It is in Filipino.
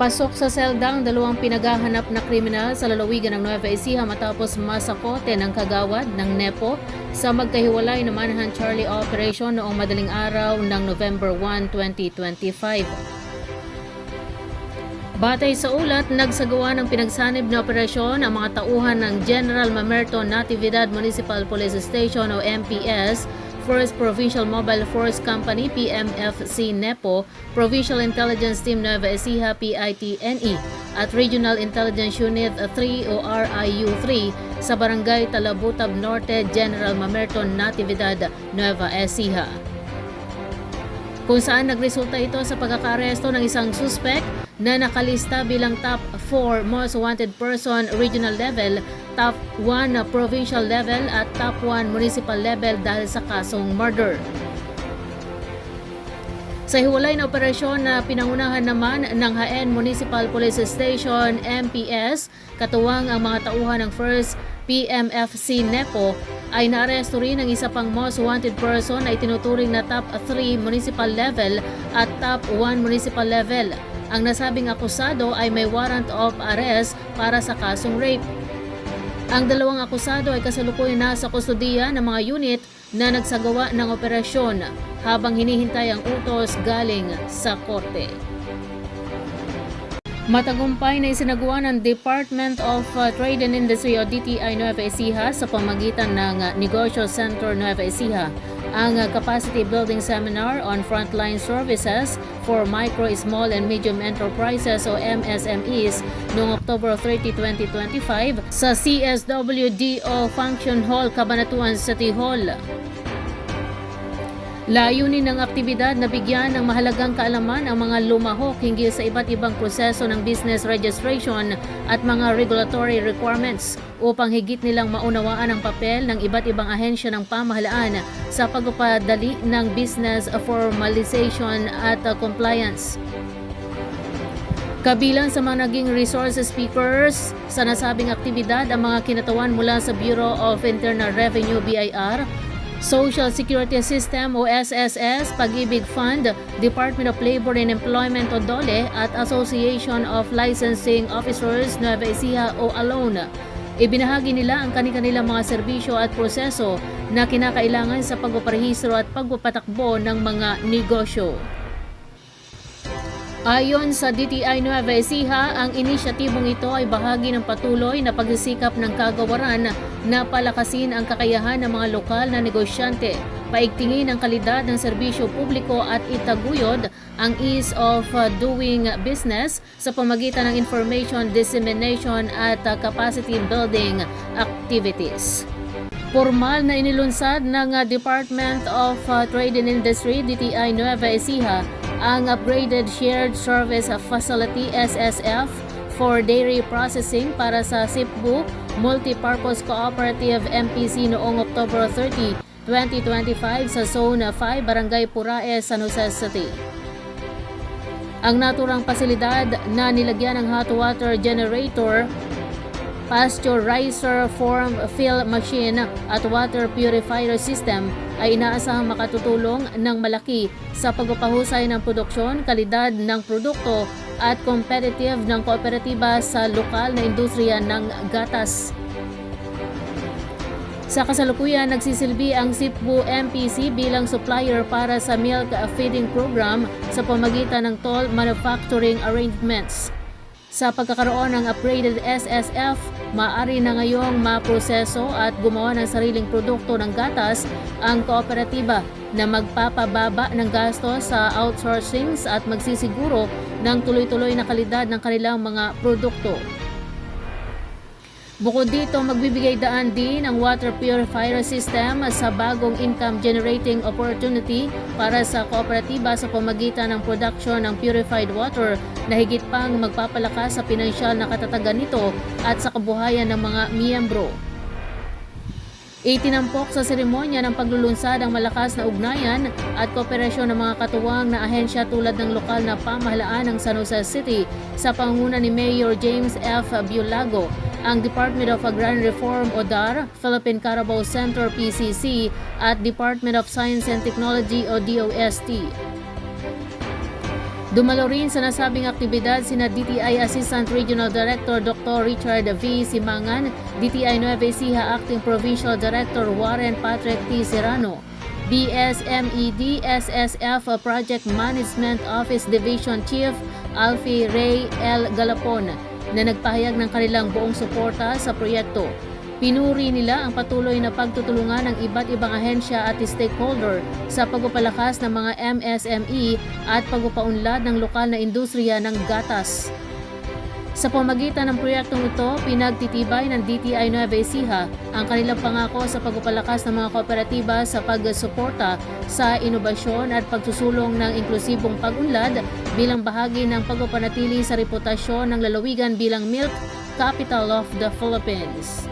Pasok sa seldang dalawang pinaghahanap na kriminal sa lalawigan ng Nueva Ecija matapos masakote ng kagawad ng NEPO sa magkahiwalay na Manhunt Charlie Operation noong madaling araw ng November 1, 2025. Batay sa ulat, nagsagawa ng pinagsanib na operasyon ang mga tauhan ng General Mamerto Natividad Municipal Police Station o MPS, First Provincial Mobile Force Company PMFC NEPO, Provincial Intelligence Team Nueva Ecija PITNE, at Regional Intelligence Unit 3 o RIU-3 sa Barangay Talabutab Norte, General Mamerto Natividad, Nueva Ecija. Kung saan nagresulta ito sa pagkakaresto ng isang suspect na nakalista bilang top 4 most wanted person regional level, top 1 na provincial level at top 1 municipal level dahil sa kasong murder. Sa hiwalay na operasyon na pinangunahan naman ng HN Municipal Police Station MPS, katuwang ang mga tauhan ng First PMFC NEPO ay naaresto rin ang isa pang most wanted person na itinuturing na top 3 municipal level at top 1 municipal level. Ang nasabing akusado ay may warrant of arrest para sa kasong rape. Ang dalawang akusado ay kasalukuyan na sa kustodiya ng mga unit na nagsagawa ng operasyon habang hinihintay ang utos galing sa korte. Matagumpay na isinagawa ng Department of uh, Trade and Industry o DTI Nueva Ecija sa pamagitan ng uh, Negosyo Center Nueva Ecija ang uh, Capacity Building Seminar on Frontline Services for Micro, Small and Medium Enterprises o MSMEs noong October 30, 2025 sa CSWDO Function Hall, Cabanatuan City Hall. Layunin ng aktibidad na bigyan ng mahalagang kaalaman ang mga lumahok hinggil sa iba't ibang proseso ng business registration at mga regulatory requirements upang higit nilang maunawaan ang papel ng iba't ibang ahensya ng pamahalaan sa pagpapadali ng business formalization at compliance. Kabilang sa mga naging resource speakers sa nasabing aktibidad ang mga kinatawan mula sa Bureau of Internal Revenue BIR, Social Security System o SSS, Pag-ibig Fund, Department of Labor and Employment o DOLE at Association of Licensing Officers Nueva Ecija o ALONE. Ibinahagi nila ang kanilang mga serbisyo at proseso na kinakailangan sa pagpaparehistro at pagpapatakbo ng mga negosyo. Ayon sa DTI Nueva Ecija, ang inisyatibong ito ay bahagi ng patuloy na pagsisikap ng kagawaran na palakasin ang kakayahan ng mga lokal na negosyante, paigtingin ang kalidad ng serbisyo publiko at itaguyod ang ease of doing business sa pamagitan ng information dissemination at capacity building activities. Formal na inilunsad ng Department of Trade and Industry DTI Nueva Ecija ang upgraded Shared Service Facility SSF for dairy processing para sa SIPBU Multipurpose Cooperative MPC noong October 30, 2025 sa Zone 5, Barangay Purae, San Jose City. Ang naturang pasilidad na nilagyan ng hot water generator pasteurizer form fill machine at water purifier system ay inaasahang makatutulong ng malaki sa pagpapahusay ng produksyon, kalidad ng produkto at competitive ng kooperatiba sa lokal na industriya ng gatas. Sa kasalukuyan, nagsisilbi ang SIPBU MPC bilang supplier para sa milk feeding program sa pamagitan ng toll manufacturing arrangements. Sa pagkakaroon ng upgraded SSF, maaari na ngayong maproseso at gumawa ng sariling produkto ng gatas ang kooperatiba na magpapababa ng gasto sa outsourcings at magsisiguro ng tuloy-tuloy na kalidad ng kanilang mga produkto. Bukod dito, magbibigay daan din ang water purifier system sa bagong income generating opportunity para sa kooperatiba sa pamagitan ng production ng purified water na higit pang magpapalakas sa pinansyal na katatagan nito at sa kabuhayan ng mga miyembro. Itinampok sa seremonya ng paglulunsad ang malakas na ugnayan at kooperasyon ng mga katuwang na ahensya tulad ng lokal na pamahalaan ng San Jose City sa panguna ni Mayor James F. Biolago, ang Department of Agrarian Reform o DAR, Philippine Carabao Center PCC at Department of Science and Technology o DOST. Dumalo rin sa nasabing aktibidad sina DTI Assistant Regional Director Dr. Richard V. Simangan, DTI Nueva Ecija Acting Provincial Director Warren Patrick T. Serrano, BSMED SSF Project Management Office Division Chief Alfie Ray L. Galapon na nagpahayag ng kanilang buong suporta sa proyekto. Pinuri nila ang patuloy na pagtutulungan ng iba't ibang ahensya at stakeholder sa pagpapalakas ng mga MSME at pagpapaunlad ng lokal na industriya ng gatas. Sa pamagitan ng proyektong ito, pinagtitibay ng DTI Nueva Ecija ang kanilang pangako sa pagpapalakas ng mga kooperatiba sa pagsuporta sa inobasyon at pagsusulong ng inklusibong pag-unlad bilang bahagi ng pagpapanatili sa reputasyon ng lalawigan bilang milk capital of the Philippines.